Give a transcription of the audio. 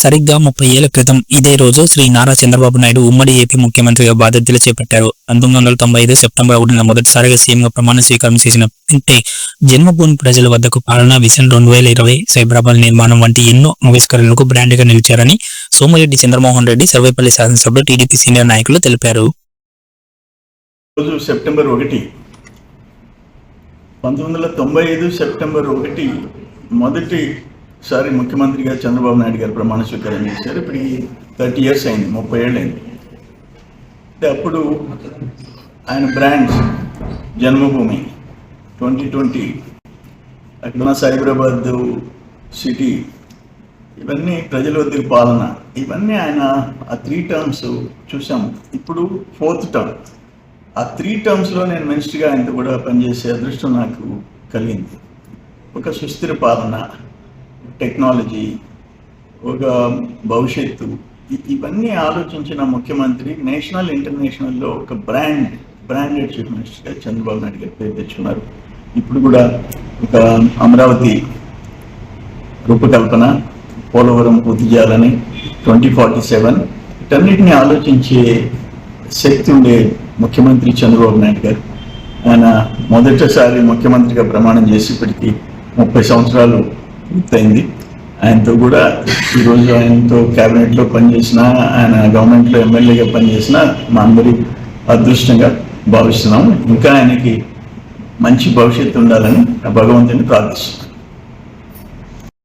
సరిగ్గా ముప్పై ఏళ్ళ క్రితం ఇదే రోజు శ్రీ నారా చంద్రబాబు నాయుడు ఉమ్మడి ఏపీ ముఖ్యమంత్రిగా బాధ్యతలు చేపట్టారు. పంతొమ్మిది వందల తొంభై ఐదు సెప్టెంబర్ ఒకటిన మొదటిసారిగా సీఎంగా ప్రమాణ స్వీకారం చేసిన అంటే జన్మభూమి ప్రజల వద్దకు పాలన విజన్ రెండు వేల ఇరవై సైబరాబాద్ నిర్మాణం వంటి ఎన్నో ఆవిష్కరణలకు బ్రాండ్గా నిలిచారని సోమిరెడ్డి చంద్రమోహన్ రెడ్డి సర్వేపల్లి శాసనసభ్యులు టీడీపీ సీనియర్ నాయకులు తెలిపారు. సెప్టెంబర్ ఒకటి. పంతొమ్మిది వందల తొంభై ఐదు సెప్టెంబర్ ఒకటి మొదటిసారి ముఖ్యమంత్రిగా చంద్రబాబు నాయుడు గారు ప్రమాణ స్వీకారం చేశారు. ఇప్పుడు థర్టీ ఇయర్స్ అయింది ముప్పై ఏళ్ళు అయింది. అంటే అప్పుడు ఆయన బ్రాండ్స్ జన్మభూమి ట్వంటీ ట్వంటీ అక్కడ ఉన్న సైబరాబాద్ సిటీ ఇవన్నీ ప్రజల వద్దకు పాలన ఇవన్నీ ఆయన ఆ త్రీ టర్మ్స్ చూసాము ఇప్పుడు ఫోర్త్ టర్మ్ ఆ త్రీ టర్మ్స్లో నేను మినిస్టర్గా ఆయనతో కూడా పనిచేసే అదృష్టం నాకు కలిగింది. ఒక సుస్థిర పాలన టెక్నాలజీ ఒక భవిష్యత్తు ఇవన్నీ ఆలోచించిన ముఖ్యమంత్రి నేషనల్ ఇంటర్నేషనల్లో ఒక బ్రాండ్ బ్రాండెడ్ చీఫ్ మినిస్టర్గా చంద్రబాబు నాయుడు గారు పేరు తెచ్చుకున్నారు. ఇప్పుడు కూడా ఒక అమరావతి రూపకల్పన పోలవరం పూర్తి చేయాలని ట్వంటీ ఫార్టీ సెవెన్ వీటన్నిటిని ఆలోచించే శక్తి ఉండే ముఖ్యమంత్రి చంద్రబాబు నాయుడు గారు. ఆయన మొదటిసారి ముఖ్యమంత్రిగా ప్రమాణం చేసి ఇప్పటికీ ముప్పై సంవత్సరాలు పూర్తయింది. ఆయనతో కూడా ఈరోజు ఆయనతో క్యాబినెట్లో పనిచేసిన ఆయన గవర్నమెంట్లో ఎమ్మెల్యేగా పనిచేసిన మా అందరి అదృష్టంగా భావిస్తున్నాము. ఇంకా ఆయనకి మంచి భవిష్యత్తు ఉండాలని భగవంతుని ప్రార్థిస్తున్నాను